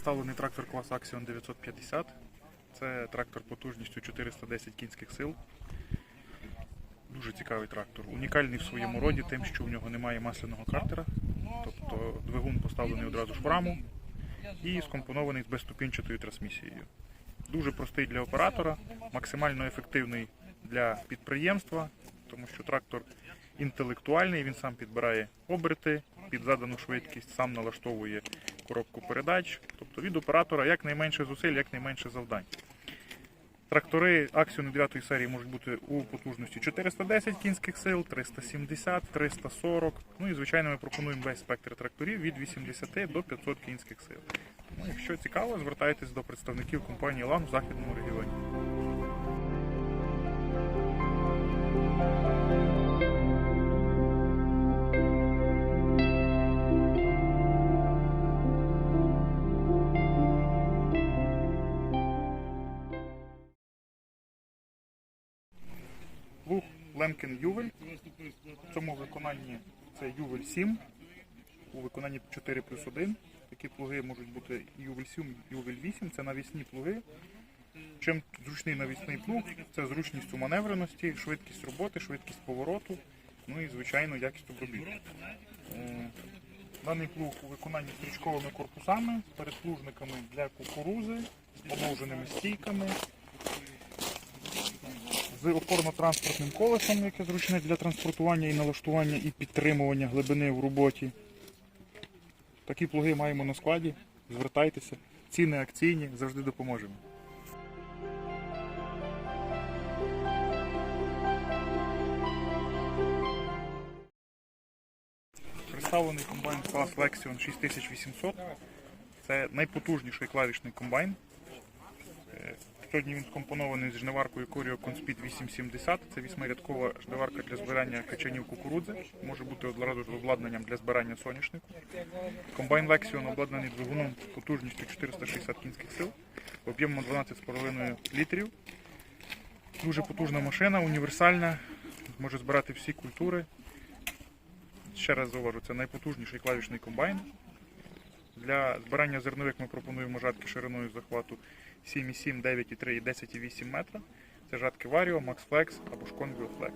Представлений трактор клас Axion 950. Це трактор потужністю 410 кінських сил. Дуже цікавий трактор. Унікальний в своєму роді тим, що в нього немає масляного картера. Тобто двигун поставлений одразу ж в раму і скомпонований з безступінчатою трансмісією. Дуже простий для оператора, максимально ефективний для підприємства, тому що трактор інтелектуальний, він сам підбирає оберти під задану швидкість, сам налаштовує коробку передач. Тобто від оператора якнайменше зусиль, якнайменше завдань. Трактори Axion 9 серії можуть бути у потужності 410 кінських сил, 370, 340. Ну і звичайно ми пропонуємо весь спектр тракторів від 80 до 500 кінських сил. Тому, якщо цікаво, звертайтесь до представників компанії LAN в західному регіоні. Лемкін Ювель. В цьому виконанні це Ювель 7. У виконанні 4 плюс 1. Такі плуги можуть бути Ювель 7, Ювель 8. Це навісні плуги. Чим зручний навісний плуг, це зручність у маневреності, швидкість роботи, швидкість повороту, ну і, звичайно, якість обробітку. Е, Даний плуг у виконанні стрічковими корпусами, передплужниками для кукурузи, з положеними стійками, з опорно-транспортним колесом, яке зручне для транспортування і налаштування і підтримування глибини в роботі. Такі плуги маємо на складі. Звертайтеся. Ціни акційні, завжди допоможемо. Представлений комбайн клас Lexion 6800. Це найпотужніший клавішний комбайн. Сьогодні він скомпонований з жниваркою Corio Conspeed 870. Це вісьмирядкова жниварка для збирання качанів кукурудзи. Може бути одразу ж обладнанням для збирання соняшнику. Комбайн Lexion обладнаний двигуном потужністю 460 кінських сил, об'ємом 12,5 літрів. Дуже потужна машина, універсальна, може збирати всі культури. Ще раз зауважу, це найпотужніший клавішний комбайн. Для збирання зернових ми пропонуємо жатки шириною захвату 7,7, 9,3 і 10,8 метра. Це жатки Vario, MaxFlex або Шкон Flex.